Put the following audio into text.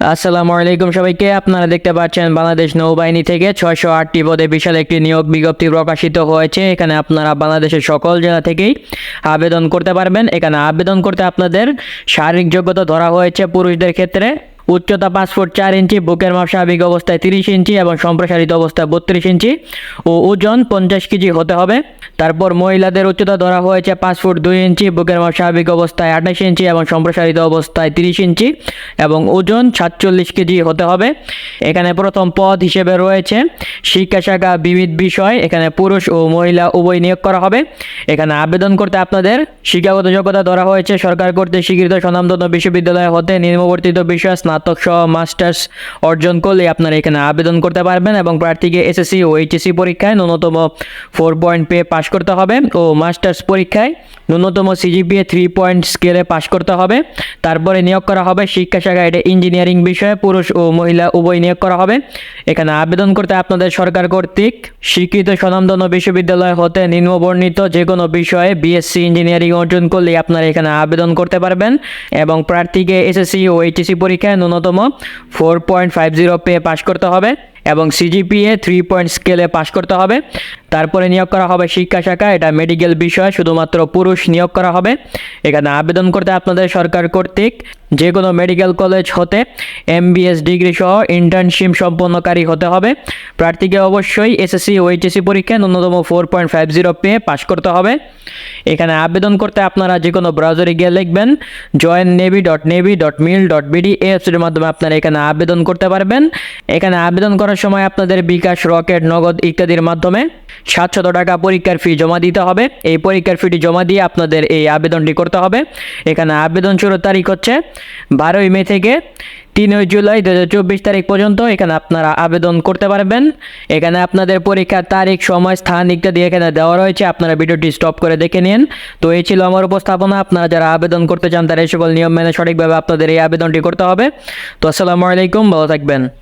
আসসালামু আলাইকুম সবাইকে, আপনারা দেখতে পাচ্ছেন বাংলাদেশ নৌবাহিনী থেকে ছয়শো আটটি পদে বিশাল একটি নিয়োগ বিজ্ঞপ্তি প্রকাশিত হয়েছে। এখানে আপনারা বাংলাদেশের সকল জেলা থেকেই আবেদন করতে পারবেন। এখানে আবেদন করতে আপনাদের শারীরিক যোগ্যতা ধরা হয়েছে পুরুষদের ক্ষেত্রে। উচ্চতা পাঁচ ফুট চার ইঞ্চি, বুকের মাপ স্বাভাবিক অবস্থায় তিরিশ ইঞ্চি এবং সম্প্রসারিত অবস্থায় বত্রিশ ইঞ্চি ও ওজন পঞ্চাশ কেজি হতে হবে। তারপর মহিলাদের উচ্চতা ধরা হয়েছে পাঁচ ফুট দুই ইঞ্চি, বুকের মাপ স্বাভাবিক অবস্থায় আঠাশ ইঞ্চি এবং সম্প্রসারিত অবস্থায় তিরিশ ইঞ্চি এবং ওজন সাতচল্লিশ কেজি হতে হবে। এখানে প্রথম পদ হিসেবে রয়েছে শিক্ষা শাখা বিবিধ বিষয়, এখানে পুরুষ ও মহিলা উভয় নিয়োগ করা হবে। এখানে আবেদন করতে আপনাদের শিক্ষাগত যোগ্যতা ধরা হয়েছে, সরকার কর্তৃক স্বীকৃত স্বনামধন্য বিশ্ববিদ্যালয় হতে নিম্নবর্তিত বিষয় সহ মাস্টার্স অর্জন করলে আপনারা এখানে আবেদন করতে পারবেন এবং প্রার্থীকে এসএসসি ও এইচএসসি পরীক্ষায় ন্যূনতম ফোর পয়েন্ট পেয়ে পাশ করতে হবে ও মাস্টার্স পরীক্ষায় ন্যূনতম সিজিপিএ থ্রি পয়েন্ট স্কেলে পাশ করতে হবে। তারপরে নিয়োগ করা হবে শিক্ষা শাখা এটা ইঞ্জিনিয়ারিং বিষয়ে, পুরুষ ও মহিলা উভয় নিয়োগ করা হবে। এখানে আবেদন করতে আপনাদের সরকার কর্তৃক স্বীকৃত স্বনামধন্য বিশ্ববিদ্যালয় হতে নিম্নবর্ণিত যে কোনো বিষয়ে বিএসসি ইঞ্জিনিয়ারিং অর্জন করলে আপনারা এখানে আবেদন করতে পারবেন এবং প্রার্থীকে এসএসসি ও এইচএসসি পরীক্ষায় ন্যূনতম ফোর পয়েন্ট ফাইভ জিরো পেয়ে পাশ করতে হবে এবং সিজিপিএ থ্রি পয়েন্ট স্কেলে পাশ করতে হবে। তারপরে নিয়োগ করা হবে শিক্ষা শাখা, এটা মেডিকেল বিষয়, শুধুমাত্র পুরুষ নিয়োগ করা হবে। এখানে আবেদন করতে আপনাদের সরকার কর্তৃক যে কোনো মেডিকেল কলেজ হতে এমবিএস ডিগ্রি সহ ইন্টার্নশিপ সম্পন্নকারী হতে হবে। প্রার্থীকে অবশ্যই এসএসসি ও এইচএসসি পরীক্ষায় ন্যূনতম ফোর পয়েন্ট ফাইভ জিরো পেয়ে পাশ করতে হবে। এখানে আবেদন করতে আপনারা যে কোনো ব্রাউজারে গিয়ে লিখবেন join navy dot navy dot mil dot BD ওয়েবসাইটের মাধ্যমে আপনারা এখানে আবেদন করতে পারবেন। এখানে আবেদন করার সময় আপনাদের বিকাশ, রকেট, নগদ ইত্যাদির মাধ্যমে। সাতশত টাকা পরীক্ষার ফি জমা দিতে হবে। এই পরীক্ষার ফিটি জমা দিয়ে আপনাদের এই আবেদনটি করতে হবে। এখানে আবেদন শুরুর তারিখ হচ্ছে বারোই মে থেকে তিনই জুলাই দু হাজার চব্বিশ তারিখ পর্যন্ত এখানে আপনারা আবেদন করতে পারবেন। এখানে আপনাদের পরীক্ষার তারিখ, সময়, স্থান ইত্যাদি এখানে দেওয়া রয়েছে। আপনারা ভিডিওটি স্টপ করে দেখে নিন। তো এই ছিল আমার উপস্থাপনা। আপনারা যারা আবেদন করতে চান তারা এই সকল নিয়ম মেনে সঠিকভাবে আপনাদের এই আবেদনটি করতে হবে। তো আসসালামু আলাইকুম। ভালো থাকবেন।